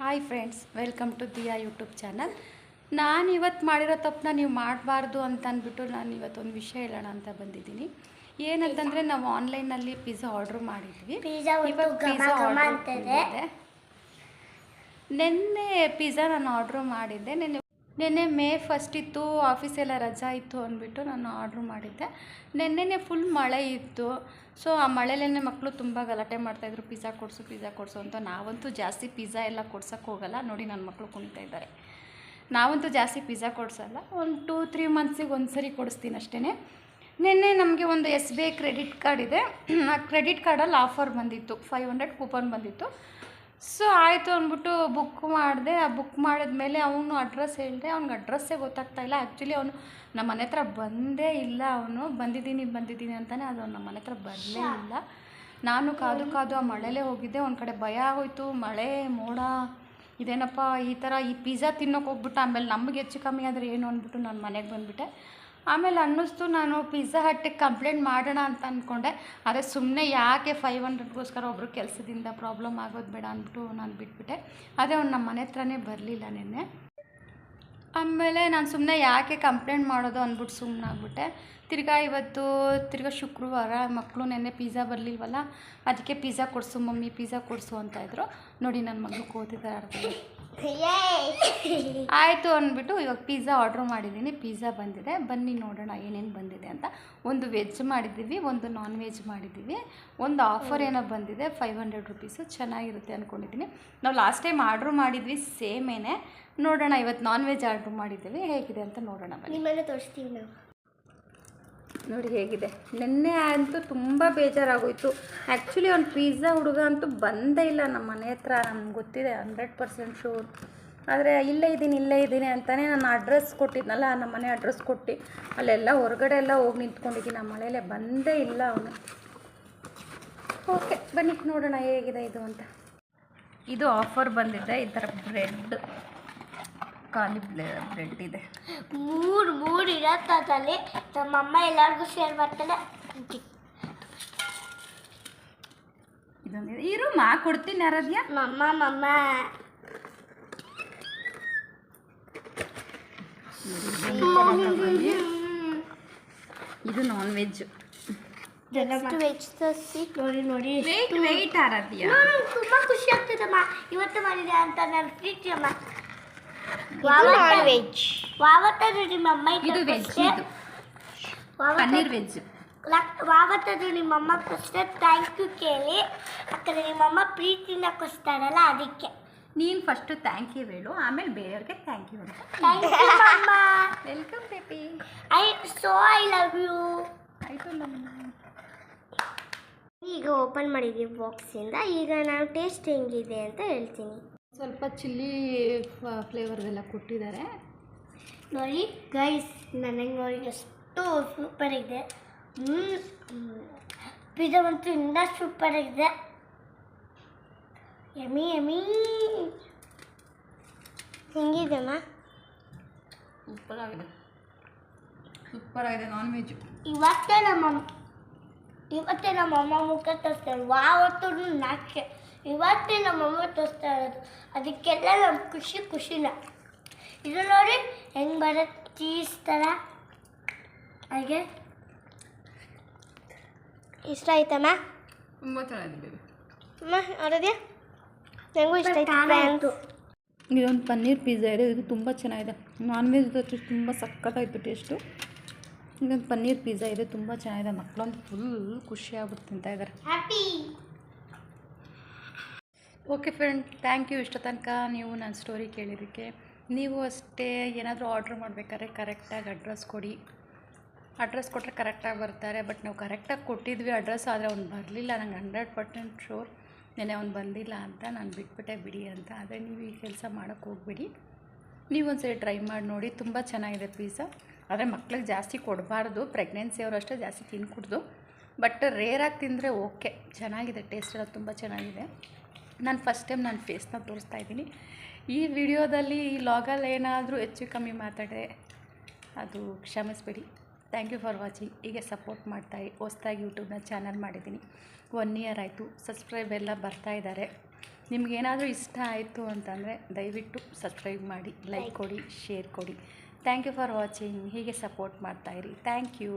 Hi friends welcome to Diya YouTube channel ನಾನು ಇವತ್ತು ಮಾಡಿರೋ ತಪ್ಪನ್ನ ನೀವು ಮಾಡಬಾರ್ದು ಅಂತ ಅಂದ್ಬಿಟ್ಟು ನಾನು ಇವತ್ತೊಂದು ವಿಷಯ ಹೇಳೋಣ ಅಂತ ಬಂದಿದ್ದೀನಿ. ಏನಂತಂದರೆ ನಾವು ಆನ್ಲೈನಲ್ಲಿ ಪಿಜ್ಜಾ ಆರ್ಡ್ರ್ ಮಾಡಿದ್ವಿ. ಇವಾಗ ಪಿಜ್ಜಾ ಆರ್ಡ್ರ್ ನಿನ್ನೆ ಪಿಜ್ಜಾ ನಾನು ಆರ್ಡ್ರ್ ಮಾಡಿದ್ದೆ. ನಿನ್ನೆ ನಿನ್ನೆ ಮೇ ಫಸ್ಟ್ ಇತ್ತು ಆಫೀಸೆಲ್ಲ ರಜಾ ಇತ್ತು ಅಂದ್ಬಿಟ್ಟು ನಾನು ಆರ್ಡ್ರ್ ಮಾಡಿದ್ದೆ. ನಿನ್ನೆನೆ ಫುಲ್ ಮಳೆ ಇತ್ತು. ಸೊ ಆ ಮಳೆಲೇ ಮಕ್ಕಳು ತುಂಬ ಗಲಾಟೆ ಮಾಡ್ತಾಯಿದ್ರು ಪಿಜ್ಜಾ ಕೊಡಿಸು ಪಿಜ್ಜಾ ಕೊಡಿಸು ಅಂತ. ನಾವಂತೂ ಜಾಸ್ತಿ ಪಿಜ್ಜಾ ಎಲ್ಲ ಕೊಡ್ಸೋಕ್ಕೆ ಹೋಗಲ್ಲ. ನೋಡಿ ನನ್ನ ಮಕ್ಕಳು ಕುಣಿತಾ ಇದ್ದಾರೆ. ನಾವಂತೂ ಜಾಸ್ತಿ ಪಿಜ್ಜಾ ಕೊಡಿಸಲ್ಲ. ಒಂದು ಟೂ ತ್ರೀ ಮಂತ್ಸಿಗೆ ಒಂದು ಸರಿ ಕೊಡಿಸ್ತೀನಿ ಅಷ್ಟೇ ನಿನ್ನೆ ನಮಗೆ ಒಂದು S B I credit card ಇದೆ. ಆ ಕ್ರೆಡಿಟ್ ಕಾರ್ಡಲ್ಲಿ ಆಫರ್ ಬಂದಿತ್ತು. ಫೈವ್ ಹಂಡ್ರೆಡ್ ಕೂಪನ್ ಬಂದಿತ್ತು. ಸೊ ಆಯಿತು ಅಂದ್ಬಿಟ್ಟು ಬುಕ್ ಮಾಡಿದೆ. ಆ ಬುಕ್ ಮಾಡಿದ್ಮೇಲೆ ಅವನು ಅಡ್ರೆಸ್ ಹೇಳಿದೆ. ಅವ್ನಿಗೆ ಅಡ್ರೆಸ್ಸೇ ಗೊತ್ತಾಗ್ತಾ ಇಲ್ಲ. ಆ್ಯಕ್ಚುಲಿ ಅವನು ನಮ್ಮ ಮನೆ ಹತ್ರ ಬಂದೇ ಇಲ್ಲ ಅವನು. ಬಂದಿದ್ದೀನಿ ಬಂದಿದ್ದೀನಿ ಅಂತಲೇ ಅದು ಅವ್ನು ನಮ್ಮ ಮನೆ ಹತ್ರ ಬರಲೇ ಇಲ್ಲ. ನಾನು ಕಾದು ಕಾದು ಆ ಮಳೆಲೇ ಹೋಗಿದ್ದೆ. ಒಂದು ಕಡೆ ಭಯ ಆಗೋಯ್ತು. ಮಳೆ ಮೋಡ ಇದೇನಪ್ಪ ಈ ಥರ ಈ ಪಿಜ್ಜಾ ತಿನ್ನೋಕೆ ಹೋಗ್ಬಿಟ್ಟು. ಆಮೇಲೆ ನಮಗೆ ಹೆಚ್ಚು ಕಮ್ಮಿ ಆದರೆ ಏನು ಅಂದ್ಬಿಟ್ಟು ನಾನು ಮನೆಗೆ ಬಂದುಬಿಟ್ಟೆ. ಆಮೇಲೆ ಅನ್ನಿಸ್ತು, ನಾನು ಪಿಜ್ಜಾ ಹಟ್ಟಿಗೆ ಕಂಪ್ಲೇಂಟ್ ಮಾಡೋಣ ಅಂತ ಅಂದ್ಕೊಂಡೆ ಆದರೆ ಸುಮ್ಮನೆ ಯಾಕೆ ಫೈವ್ ಹಂಡ್ರೆಡ್ಗೋಸ್ಕರ ಒಬ್ಬರು ಕೆಲಸದಿಂದ ಪ್ರಾಬ್ಲಮ್ ಆಗೋದು ಬೇಡ ಅಂದ್ಬಿಟ್ಟು ನಾನು ಬಿಟ್ಬಿಟ್ಟೆ. ಅದೇ ಅವ್ನು ನಮ್ಮ ಮನೆ ಹತ್ರನೇ ಬರಲಿಲ್ಲ ನಿನ್ನೆ. ಆಮೇಲೆ ನಾನು ಸುಮ್ಮನೆ ಯಾಕೆ ಕಂಪ್ಲೇಂಟ್ ಮಾಡೋದು ಅಂದ್ಬಿಟ್ಟು ಸುಮ್ಮನೆ ಆಗ್ಬಿಟ್ಟೆ. ತಿರ್ಗಾ ಇವತ್ತು ತಿರ್ಗಾ ಶುಕ್ರವಾರ ಮಕ್ಕಳು ನೆನ್ನೆ ಪಿಜ್ಜಾ ಬರಲಿಲ್ವಲ್ಲ ಅದಕ್ಕೆ ಪಿಜ್ಜಾ ಕೊಡಿಸು ಮಮ್ಮಿ ಪಿಜ್ಜಾ ಕೊಡಿಸು ಅಂತ ಇದ್ರು. ನೋಡಿ ನನ್ನ ಮಗಳು ಕೂತಿದ್ದಾರೆ ಅರ್ಧ. ಆಯಿತು ಅಂದ್ಬಿಟ್ಟು ಇವಾಗ ಪಿಜ್ಜಾ ಆರ್ಡ್ರ್ ಮಾಡಿದ್ದೀನಿ ಪಿಜ್ಜಾ ಬಂದಿದೆ. ಬನ್ನಿ ನೋಡೋಣ ಏನೇನು ಬಂದಿದೆ ಅಂತ. ಒಂದು ವೆಜ್ ಮಾಡಿದ್ದೀವಿ ಒಂದು ನಾನ್ ವೆಜ್ ಮಾಡಿದ್ದೀವಿ ಒಂದು ಆಫರ್ ಏನೋ ಬಂದಿದೆ ಫೈವ್ ಹಂಡ್ರೆಡ್ ರುಪೀಸು ಚೆನ್ನಾಗಿರುತ್ತೆ ಅಂದ್ಕೊಂಡಿದ್ದೀನಿ ನಾವು ಲಾಸ್ಟ್ ಟೈಮ್ ಆರ್ಡ್ರ್ ಮಾಡಿದ್ವಿ ಸೇಮೇನೆ ನೋಡೋಣ ಇವತ್ತು ನಾನ್ ವೆಜ್ ಆರ್ಡ್ರ್ ಮಾಡಿದ್ದೀವಿ ಹೇಗಿದೆ ಅಂತ ನೋಡೋಣ ಬನ್ನಿ. ತೋರಿಸ್ತೀವಿ ನಾವು. ನೋಡಿ ಹೇಗಿದೆ. ನಿನ್ನೆ ಅಂತೂ ತುಂಬ ಬೇಜಾರಾಗೋಯಿತು. ಆ್ಯಕ್ಚುಲಿ ಅವ್ನು ಪಿಜ್ಜಾ ಹುಡುಗ ಅಂತೂ ಬಂದೇ ಇಲ್ಲ ನಮ್ಮ ಮನೆ ಹತ್ರ. ನಮ್ಗೆ ಗೊತ್ತಿದೆ ಹಂಡ್ರೆಡ್ ಪರ್ಸೆಂಟ್ ಶೂರ್ ಆದರೆ ಇಲ್ಲೇ ಇದ್ದೀನಿ ಇಲ್ಲೇ ಇದ್ದೀನಿ ಅಂತಲೇ ನಾನು ಅಡ್ರೆಸ್ ಕೊಟ್ಟಿದ್ನಲ್ಲ, ನಮ್ಮ ಮನೆ ಅಡ್ರೆಸ್ ಕೊಟ್ಟು ಅಲ್ಲೆಲ್ಲ ಹೊರಗಡೆ ಎಲ್ಲ ಹೋಗಿ ನಿಂತ್ಕೊಂಡಿದ್ದೀನಿ. ನಮ್ಮ ಮನೇಲೆ ಬಂದೇ ಇಲ್ಲ ಅವನು. ಓಕೆ ಬನ್ನಿ, ನೋಡೋಣ ಹೇಗಿದೆ ಇದು ಅಂತ. ಇದು ಆಫರ್ ಬಂದಿದೆ ಈ ಥರ ಬ್ರೆಡ್ ಖಾಲಿ ಬ್ರೆಡ್ ಇದೆ. ಮೂರು ಮೂರು ಇರತ್ತದಲ್ಲಿ ನಮ್ಮಮ್ಮ ಎಲ್ಲರಿಗೂ ಶೇರ್ ಮಾಡ್ತಾನೆ ಇದೊಂದು ಇರು ಮಾ ಕೊಡ್ತೀನಿ ಆರಾಧ್ಯ. ಮಮ್ಮ ಮಮ್ಮ. ಇದು ನಾನ್ ವೆಜ್ ನೋಡಿ ನೋಡಿ. Wait wait Aaradhya. ತುಂಬಾ ಖುಷಿ ಆಗ್ತದಮ್ಮ. ಇವತ್ತು ಮಾಡಿದೆ ಅಂತ ನಾನು ಪ್ರೀತಿ ಅಮ್ಮ ವೆಜ್ ವಾವತ್ತದು ನಿಮ್ಮ ಅಮ್ಮ ಇದು ವೆಜ್ ಇದು ಪನ್ನೀರ್ ವೆಜ್ ವಾವತ್ತದು ನಿಮ್ಮಮ್ಮ ಕೊಷ್ಟೇ ಥ್ಯಾಂಕ್ ಯು ಕೇಳಿ ಯಾಕಂದ್ರೆ ನಿಮ್ಮಮ್ಮ ಪ್ರೀತಿಯಿಂದ ಕೊಸ್ತಾರಲ್ಲ ಅದಕ್ಕೆ ನೀನು ಫಸ್ಟು ಥ್ಯಾಂಕ್ ಯು ಹೇಳು ಆಮೇಲೆ ಬೇರೆಯವ್ರಿಗೆ ಥ್ಯಾಂಕ್ ಯು ಅಂತ thank you mumma welcome baby I so I love you ಆಯಿತು ನಮ್ಮ ಈಗ ಓಪನ್ ಮಾಡಿದ್ದೀವಿ ಬಾಕ್ಸಿಂದ ಈಗ ನಾವು ಟೇಸ್ಟ್ ಹೆಂಗಿದೆ ಅಂತ ಹೇಳ್ತೀನಿ ಸ್ವಲ್ಪ ಚಿಲ್ಲಿ ಫ್ಲೇವರ್ಗೆಲ್ಲ ಕೊಟ್ಟಿದ್ದಾರೆ. ನೋಡಿ ಗೈಸ್ ನನಗೆ ನೋಡಿ ಎಷ್ಟು ಸೂಪರ್ ಇದೆ. ಪಿಜ್ಜಾ ಅಂತೂ ಇನ್ನೂ ಸೂಪರ್ ಇದೆ. ಎಮಿ ಎಮಿ ಹೆಂಗಿದೆಮ್ಮ? ಸೂಪರ್ ಆಗಿದೆ. ಸೂಪರ್ ಆಗಿದೆ ನಾನ್ ವೆಜ್ ಇವತ್ತೇ ನಮ್ಮ ಇವತ್ತೇ ನಮ್ಮ ಅಮ್ಮ ಮುಖ ತೋರಿಸ್ತಾರೆ. ವಾವತ್ತು ನಾಕೆ ಇವತ್ತೇ ನಮ್ಮ ಅಮ್ಮ ತೋರಿಸ್ತಾ ಇರೋದು. ಅದಕ್ಕೆಲ್ಲ ನಮ್ಮ ಖುಷಿ ಖುಷಿನ. ಇದು ನೋಡಿ ಹೆಂಗೆ ಬರುತ್ತೆ? ಚೀಸ್ ಥರ. ಹಾಗೆ. ಇಷ್ಟ ಆಯ್ತಮ್ಮ? ತುಂಬ ಚೆನ್ನಾಗಿದೆ ಅಮ್ಮ ಅವರದೇ ನನಗೂ ಇಷ್ಟ ಆಯ್ತು ಇದೊಂದು ಪನ್ನೀರ್ ಪಿಜ್ಜಾ ಇದೆ. ಇದು ತುಂಬ ಚೆನ್ನಾಗಿದೆ. ನಾನ್ ವೆಜ್ ಜೊತೆ ತುಂಬ ಸಖತ್ತಾಯಿತು ಟೇಸ್ಟು ಇದೊಂದು ಪನ್ನೀರ್ ಪಿಜ್ಜಾ ಇದೆ. ತುಂಬ ಚೆನ್ನಾಗಿದೆ. ಮಕ್ಕಳಂತೂ ಫುಲ್ ಖುಷಿ ತಿಂತಾಯಿದ್ದಾರೆ ತಿಂತಾ ಇದ್ದಾರೆ. Happy okay friend thank you ಇಷ್ಟು ತನಕ ನೀವು ನನ್ನ ಸ್ಟೋರಿ ಕೇಳಿದ್ದಕ್ಕೆ. ನೀವು ಅಷ್ಟೇ ಏನಾದರೂ ಆರ್ಡ್ರ್ ಮಾಡಬೇಕಾದ್ರೆ ಕರೆಕ್ಟಾಗಿ ಅಡ್ರೆಸ್ ಕೊಡಿ. ಅಡ್ರೆಸ್ ಕೊಟ್ಟರೆ ಕರೆಕ್ಟಾಗಿ ಬರ್ತಾರೆ. ಬಟ್ ನಾವು ಕರೆಕ್ಟಾಗಿ ಕೊಟ್ಟಿದ್ವಿ ಅಡ್ರೆಸ್ ಆದರೆ ಅವ್ನು ಬರಲಿಲ್ಲ. ನಂಗೆ ಹಂಡ್ರೆಡ್ ಪರ್ಸೆಂಟ್ ಶೋರ್ ನೆನೆ ಅವ್ನು ಬಂದಿಲ್ಲ ಅಂತ. ನಾನು ಬಿಟ್ಬಿಟ್ಟೆ ಬಿಡಿ ಅಂತ. ಆದರೆ ನೀವು ಈ ಕೆಲಸ ಮಾಡೋಕ್ಕೆ ಹೋಗ್ಬಿಡಿ. ನೀವು ಒಂದ್ಸರಿ ಟ್ರೈ ಮಾಡಿ ನೋಡಿ. ತುಂಬ ಚೆನ್ನಾಗಿದೆ ಪಿಜ್ಜಾ ಆದರೆ ಮಕ್ಳಿಗೆ ಜಾಸ್ತಿ ಕೊಡಬಾರ್ದು. ಪ್ರೆಗ್ನೆನ್ಸಿ ಅವರು ಅಷ್ಟೇ ಜಾಸ್ತಿ ತಿನ್ಕೊಡ್ದು. ಬಟ್ ರೇರಾಗಿ ತಿಂದರೆ ಓಕೆ ಚೆನ್ನಾಗಿದೆ. ಟೇಸ್ಟ್ ಎಲ್ಲ ತುಂಬ ಚೆನ್ನಾಗಿದೆ. ನಾನು ಫಸ್ಟ್ ಟೈಮ್ ನನ್ನ ಫೇಸ್ನ ತೋರಿಸ್ತಾ ಇದ್ದೀನಿ. ಈ ವಿಡಿಯೋದಲ್ಲಿ ಈ ಲಾಗಲ್ಲಿ ಏನಾದರೂ ಹೆಚ್ಚು ಕಮ್ಮಿ ಮಾತಾಡಿದೆ ಅದು ಕ್ಷಮಿಸ್ಬೇಡಿ. ಥ್ಯಾಂಕ್ ಯು ಫಾರ್ ವಾಚಿಂಗ್ ಹೀಗೆ ಸಪೋರ್ಟ್ ಮಾಡ್ತಾಯಿ ಹೊಸ್ದಾಗಿ ಯೂಟ್ಯೂಬ್ನ ಚಾನಲ್ ಮಾಡಿದ್ದೀನಿ. ಒನ್ ಇಯರ್ ಆಯಿತು. ಸಬ್ಸ್ಕ್ರೈಬ್ ಎಲ್ಲ ಬರ್ತಾ ಇದ್ದಾರೆ. ನಿಮಗೇನಾದರೂ ಇಷ್ಟ ಆಯಿತು ಅಂತಂದರೆ ದಯವಿಟ್ಟು ಸಬ್ಸ್ಕ್ರೈಬ್ ಮಾಡಿ ಲೈಕ್ ಕೊಡಿ ಶೇರ್ ಕೊಡಿ. ಥ್ಯಾಂಕ್ ಯು ಫಾರ್ ವಾಚಿಂಗ್ ಹೀಗೆ ಸಪೋರ್ಟ್ ಮಾಡ್ತಾಯಿರಿ ಥ್ಯಾಂಕ್ ಯು